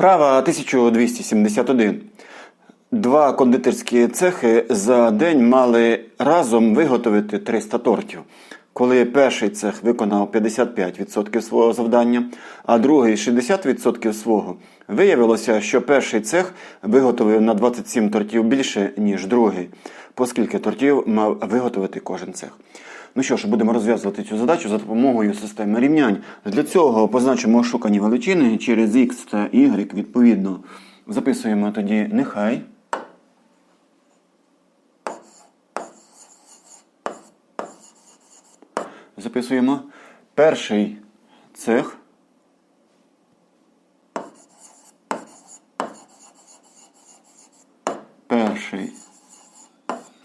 Вправа 1271. Два кондитерські цехи за день мали разом виготовити 300 тортів. Коли перший цех виконав 55% свого завдання, а другий 60% свого, виявилося, що перший цех виготовив на 27 тортів більше, ніж другий, оскільки тортів мав виготовити кожен цех. Ну що ж, будемо розв'язувати цю задачу за допомогою системи рівнянь. Для цього позначимо шукані величини через x та y відповідно. Записуємо тоді нехай. Записуємо перший цех. Перший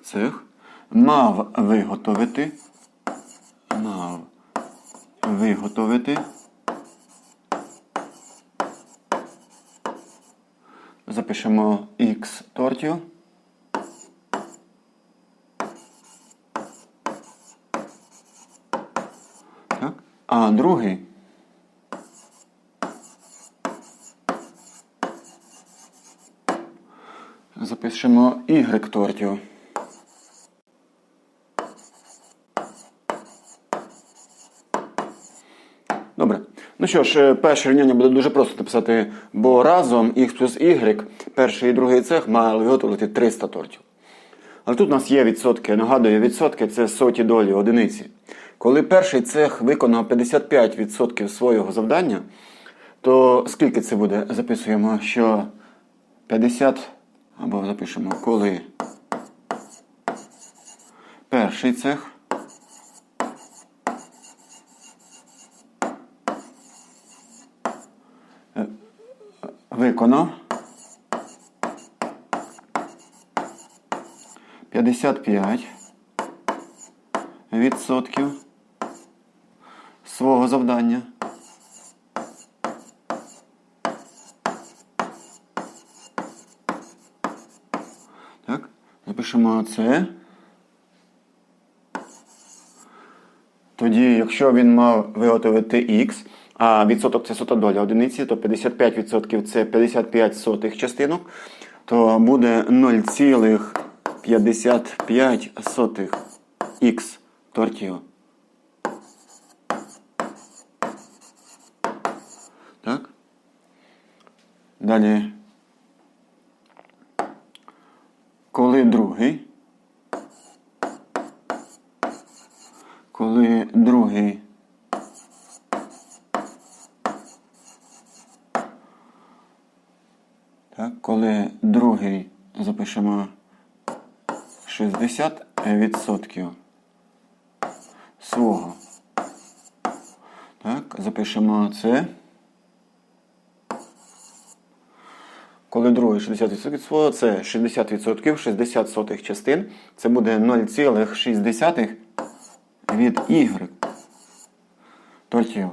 цех мав виготовити, виготовити запишемо X тортів. Так. А другий запишемо Y тортів. Добре. Ну що ж, е, перше рівняння буде дуже просто написати, бо разом x плюс y, перший і другий цех мали виготовити 300 тортів. Але тут у нас є відсотки. Нагадую, відсотки це соті долі одиниці. Коли перший цех виконав 55% свого завдання, то скільки це буде? Записуємо, що 50, або запишемо, коли перший цех виконав 55 відсотків свого завдання. Так, запишемо це. Тоді, якщо він мав виготовити X, а відсоток це сота доля одиниці, то 55% це 55 сотих частинок, то буде 0,55 сотих Х тортів. Так? Далі. Коли другий. Коли другий Так, коли другий запишемо 60% свого. Так, запишемо це. Коли другий 60% свого, це 60%, 60 сотих частин. Це буде 0,6 від y тортів.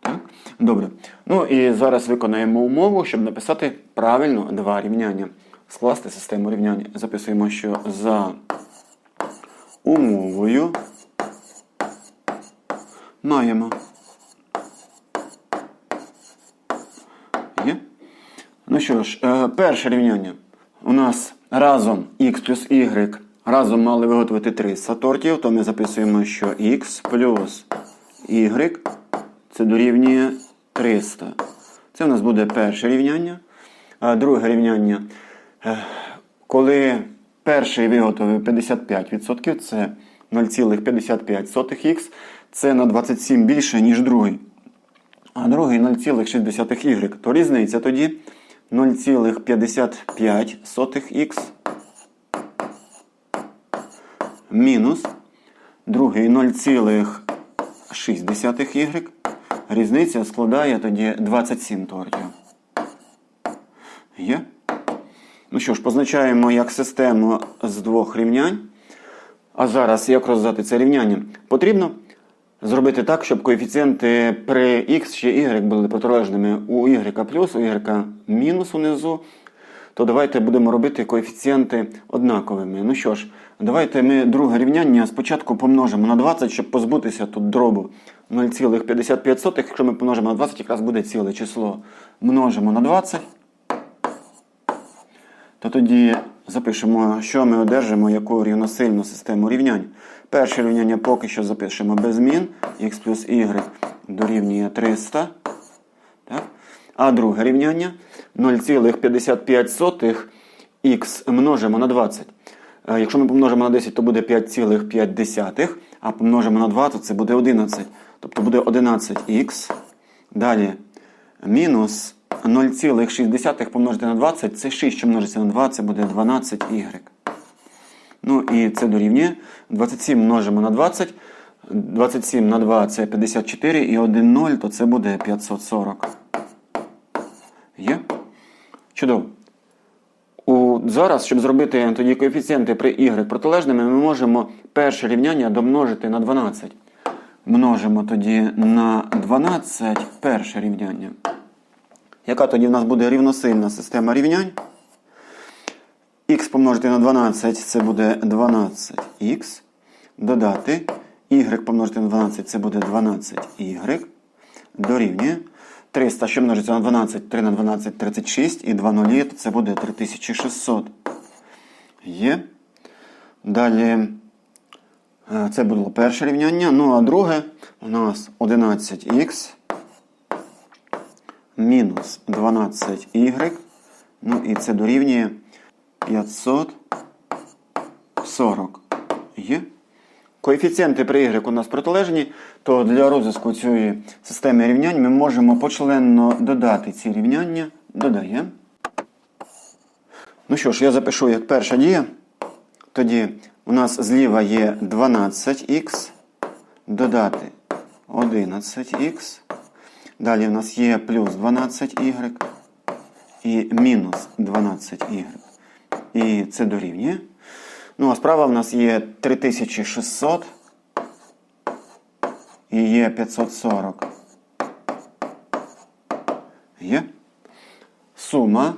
Так? Добре. Ну і зараз виконаємо умову, щоб написати правильно два рівняння. Скласти систему рівняння. Записуємо, що за умовою маємо. Є? Ну що ж, е, перше рівняння. У нас разом x плюс y разом мали виготовити 300 тортів, то ми записуємо, що x плюс y це дорівнює 300. Це у нас буде перше рівняння. Друге рівняння. Е, Коли перший виготовив 55%, це 0,55х, це на 27 більше, ніж другий. А другий 0,6y. То різниця тоді 0,55х мінус другий 0,6y. Різниця складає тоді 27 тортів. Є? Ну що ж, позначаємо як систему з двох рівнянь. А зараз як роздати це рівняння? Потрібно зробити так, щоб коефіцієнти при x чи y були протилежними у y плюс, у y мінус унизу. То давайте будемо робити коефіцієнти однаковими. Ну що ж, Давайте ми друге рівняння спочатку помножимо на 20, щоб позбутися тут дробу 0,55. Якщо ми помножимо на 20, якраз буде ціле число. Множимо на 20. То тоді запишемо, що ми одержимо, яку рівносильну систему рівнянь. Перше рівняння поки що запишемо без змін. х плюс y дорівнює 300. Так? А друге рівняння 0,55 х множимо на 20. Е, Якщо ми помножимо на 10, то буде 5,5, а помножимо на 2, то це буде 11. Тобто буде 11х. Далі мінус 0,6 помножити на 20, це 6, що множиться на 2, це буде 12y. Ну і це дорівнює. 27 множимо на 20. 27 на 2 це 54 і 1 0, то це буде 540. Є? Чудово. Зараз, щоб зробити тоді коефіцієнти при y протилежними, ми можемо перше рівняння домножити на 12. Множимо тоді на 12 перше рівняння. Яка тоді в нас буде рівносильна система рівнянь? х помножити на 12 це буде 12х. Додати y помножити на 12 це буде 12y. Дорівнює. 300, що множиться на 12, 3 на 12, 36 і 2 нулі, то це буде 3600. Є. Далі е, це було перше рівняння. Ну, а друге у нас 11х мінус 12y. Ну і це дорівнює 540. Є. Коефіцієнти при y у нас протилежні, то для розв'язку цієї системи рівнянь ми можемо почленно додати ці рівняння. Додаємо. Ну що ж, я запишу як перша дія. Тоді у нас зліва є 12х, додати 11х. Далі у нас є плюс 12y і мінус 12y. І це дорівнює. Ну, а справа в нас є 3600 і є 540. Є. Сума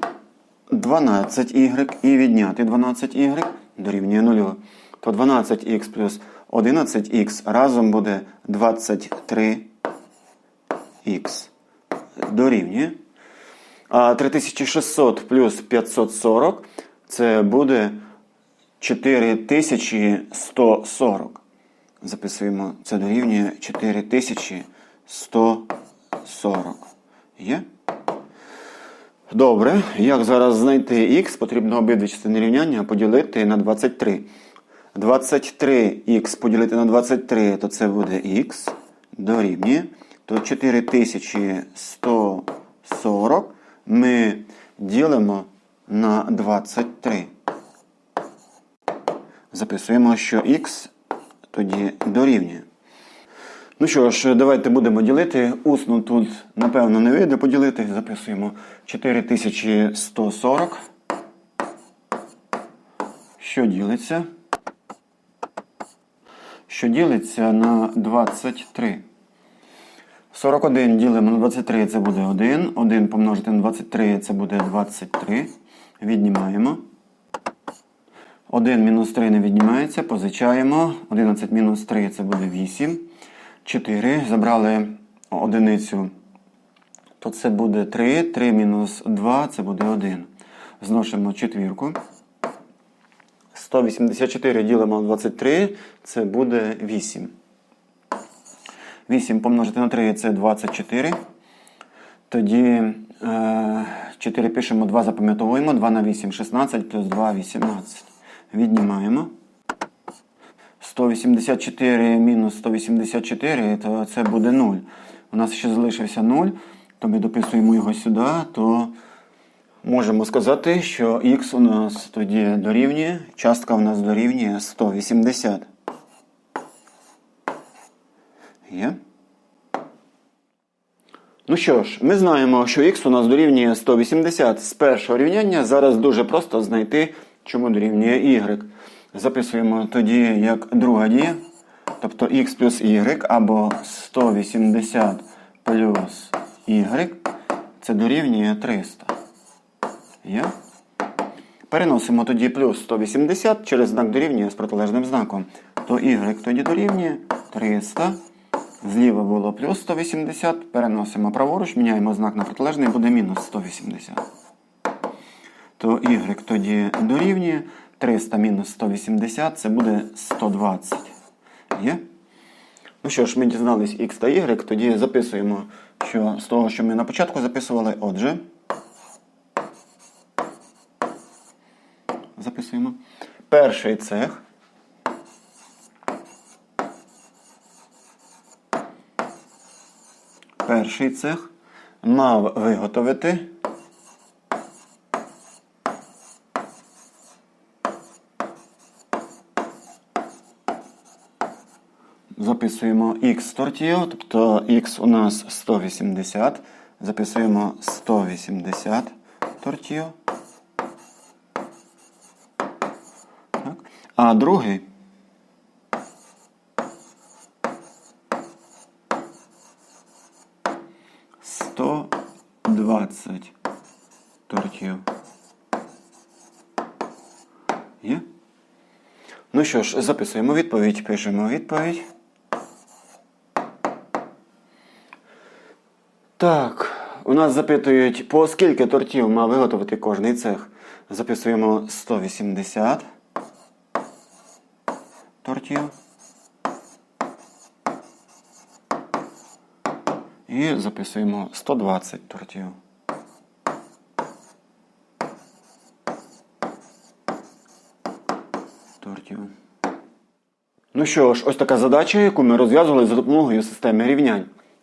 12y і відняти 12y дорівнює 0. То 12х плюс 11х разом буде 23х дорівнює. А 3600 плюс 540 це буде 4140. Записуємо, це дорівнює 4140. Є? Добре. Як зараз знайти х, потрібно обидві частини рівняння поділити на 23. 23х поділити на 23, то це буде х дорівнює. То 4140 ми ділимо на 23. Записуємо, що х тоді дорівнює. Ну що ж, давайте будемо ділити. Усно тут, напевно, не вийде поділити. Записуємо 4140. Що ділиться? Що ділиться на 23. 41 ділимо на 23, це буде 1. 1 помножити на 23, це буде 23. Віднімаємо. 1 мінус 3 не віднімається, позичаємо. 11 мінус 3 це буде 8. 4. Забрали одиницю, то це буде 3. 3 мінус 2 це буде 1. Зношимо четвірку. 184 ділимо на 23, це буде 8. 8 помножити на 3 це 24. Тоді е, 4 пишемо, 2 запам'ятовуємо. 2 на 8 16 плюс 2 18. Віднімаємо. 184 мінус 184, то це буде 0. У нас ще залишився 0, то ми дописуємо його сюди, то можемо сказати, що х у нас тоді дорівнює, частка у нас дорівнює 180. Є? Ну що ж, ми знаємо, що х у нас дорівнює 180 з першого рівняння. Зараз дуже просто знайти, чому дорівнює y. Записуємо тоді як друга дія, тобто x плюс y або 180 плюс y, це дорівнює 300. Є? Переносимо тоді плюс 180 через знак дорівнює з протилежним знаком. То y тоді дорівнює 300. Зліва було плюс 180. Переносимо праворуч, міняємо знак на протилежний, буде мінус 180. То y тоді дорівнює 300 мінус 180, це буде 120. Є? Ну що ж, ми дізнались x та y, тоді записуємо, що з того, що ми на початку записували, отже. Записуємо. Перший цех. Перший цех мав виготовити Записуємо x тортів, тобто x у нас 180. Записуємо 180 тортів. Так. А другий сто двадцять тортів. Є? Ну що ж, записуємо відповідь, пишемо відповідь. Так, у нас запитують, по скільки тортів мав виготовити кожний цех. Записуємо 180 тортів. І записуємо 120 тортів. Тортів. Ну що ж, ось така задача, яку ми розв'язували за допомогою системи рівнянь.